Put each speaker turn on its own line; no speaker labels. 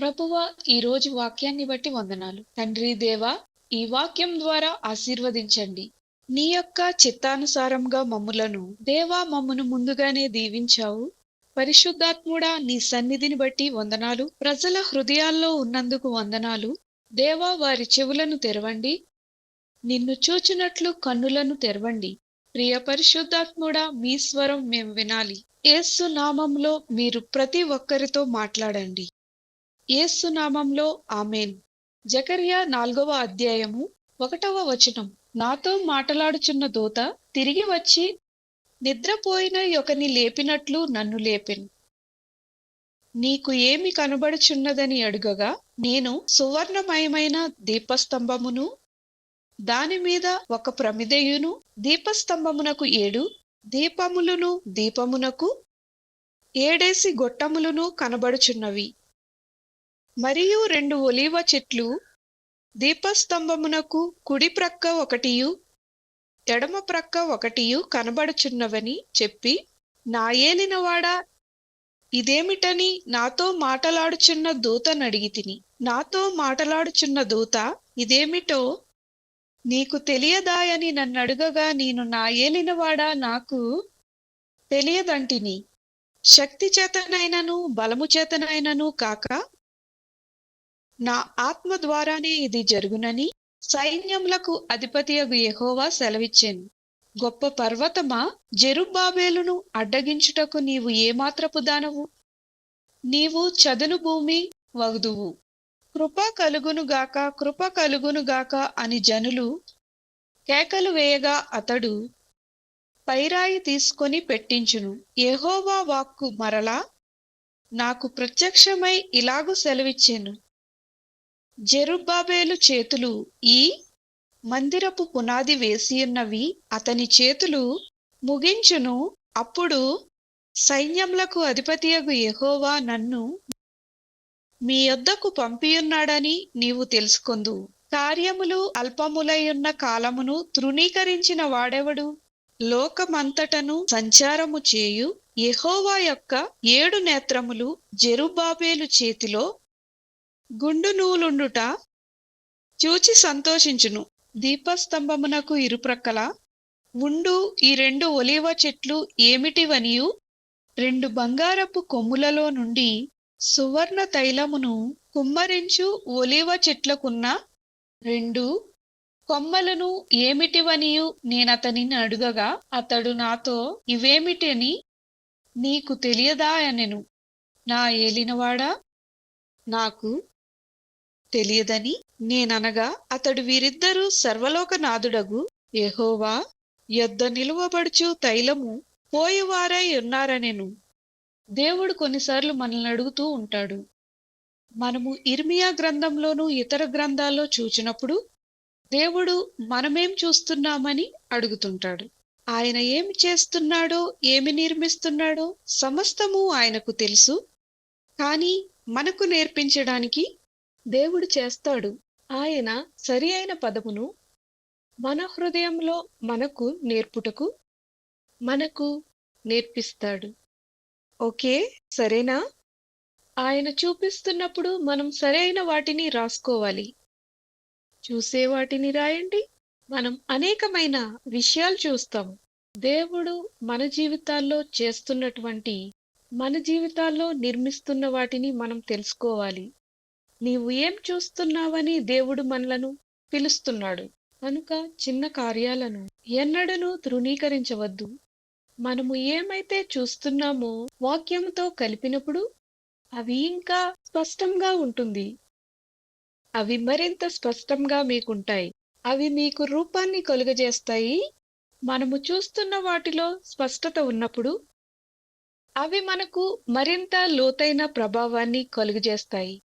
ప్రభువ ఈ రోజు వాక్యాన్ని బట్టి వందనాలు. తండ్రి దేవా ఈ వాక్యం ద్వారా ఆశీర్వదించండి. నీ యొక్క చిత్తానుసారంగా మమ్ములను. దేవా మమ్మును ముందుగానే దీవించావు. పరిశుద్ధాత్ముడా నీ సన్నిధిని బట్టి వందనాలు. ప్రజల హృదయాల్లో ఉన్నందుకు వందనాలు. దేవా వారి చెవులను తెరవండి. నిన్ను చూచినట్లు కన్నులను తెరవండి. ప్రియ పరిశుద్ధాత్ముడా మీ స్వరం మేము వినాలి. ఏసు నామంలో మీరు ప్రతి ఒక్కరితో మాట్లాడండి. ఏసు నామంలో ఆమెన్. జకర్యా నాలుగవ అధ్యాయము ఒకటవ వచనం. నాతో మాటలాడుచున్న దూత తిరిగి వచ్చి నిద్రపోయిన ఒకని లేపినట్లు నన్ను లేపెను. నీకు ఏమి కనబడుచున్నదని అడుగగా నేను సువర్ణమయమైన దీపస్తంభమును దాని మీద ఒక ప్రమిదయును దీపస్తంభమునకు ఏడు దీపములను దీపమునకు ఏడేసి గొట్టములను కనబడుచున్నవి. మరియు రెండు ఒలీవ చెట్లు దీపస్తంభమునకు కుడి ప్రక్క ఒకటియు ఎడమ ప్రక్క ఒకటియు కనబడుచున్నవని చెప్పి నాయేలినవాడా ఇదేమిటని నాతో మాటలాడుచున్న దూతను అడిగి తిని. నాతో మాటలాడుచున్న దూత ఇదేమిటో నీకు తెలియదాయని నన్నడుగగా నేను నా ఏలినవాడా నాకు తెలియదంటిని. శక్తి చేతనైనను బలము చేతనైనను కాక నా ఆత్మ ద్వారానే ఇది జరుగునని సైన్యములకు అధిపతియగు యహోవా సెలవిచ్చాను. గొప్ప పర్వతమా జెరుబాబేలును అడ్డగించుటకు నీవు ఏమాత్రపు దానవు? నీవు చదును భూమి వగుదువు. కృప కలుగునుగాక కృప కలుగునుగాక అని జనులు కేకలు వేయగా అతడు పైరాయి తీసుకొని పెట్టించును. యహోవా వాక్కు మరలా నాకు ప్రత్యక్షమై ఇలాగు సెలవిచ్చాను. జెరుబ్బాబేలు చేతులు ఈ మందిరపు పునాది వేసియున్నవి అతని చేతులు ముగించును. అప్పుడు సైన్యములకు అధిపతియగు ఎహోవా నన్ను మీ యొద్దకు పంపియున్నాడని నీవు తెలుసుకుందు. కార్యములు అల్పములైయున్న కాలమును తృణీకరించిన వాడెవడు? లోకమంతటను సంచారము చేయు ఎహోవా యొక్క ఏడు నేత్రములు జెరుబాబేలు చేతిలో గుండు నూలుండుట చూచి సంతోషించును. దీపస్తంభమునకు ఇరుప్రక్కల ఉండు ఈ రెండు ఒలివ చెట్లు ఏమిటివనియు? రెండు బంగారపు కొమ్ములలో నుండి సువర్ణ తైలమును కుమ్మరించు ఒలివ చెట్లకున్న రెండు కొమ్మలను ఏమిటివనియు? నేనతనిని అడుగగా అతడు నాతో ఇవేమిటని నీకు తెలియదా అనెను. నా ఏలినవాడా? నాకు తెలియదని నేననగా అతడు వీరిద్దరూ సర్వలోకనాథుడగు ఎహోవా యొద్ద నిలువబడుచు తైలము పోయేవారై ఉన్నారనెను. దేవుడు కొన్నిసార్లు మనల్ని అడుగుతూ ఉంటాడు. మనము ఇర్మియా గ్రంథంలోనూ ఇతర గ్రంథాల్లో చూచినప్పుడు దేవుడు మనమేం చూస్తున్నామని అడుగుతుంటాడు. ఆయన ఏమి చేస్తున్నాడో ఏమి నిర్మిస్తున్నాడో సమస్తము ఆయనకు తెలుసు. కానీ మనకు నేర్పించడానికి దేవుడు చేస్తాడు. ఆయన సరి అయిన పదమును మన హృదయంలో మనకు నేర్పుటకు మనకు నేర్పిస్తాడు. ఓకే సరేనా? ఆయన చూపిస్తున్నప్పుడు మనం సరైన వాటిని రాసుకోవాలి. చూసే వాటిని రాయండి. మనం అనేకమైన విషయాలు చూస్తాం దేవుడు మన జీవితాల్లో చేస్తున్నటువంటి మన జీవితాల్లో నిర్మిస్తున్న వాటిని మనం తెలుసుకోవాలి. నీవు ఏం చూస్తున్నావని దేవుడు మనలను పిలుస్తున్నాడు. కనుక చిన్న కార్యాలను ఎన్నడను తృణీకరించవద్దు. మనము ఏమైతే చూస్తున్నామో వాక్యంతో కలిపినప్పుడు అవి ఇంకా స్పష్టంగా ఉంటుంది. అవి మరింత స్పష్టంగా మీకుంటాయి. అవి మీకు రూపాన్ని కలుగజేస్తాయి. మనము చూస్తున్న వాటిలో స్పష్టత ఉన్నప్పుడు అవి మనకు మరింత లోతైన ప్రభావాన్ని కలుగజేస్తాయి.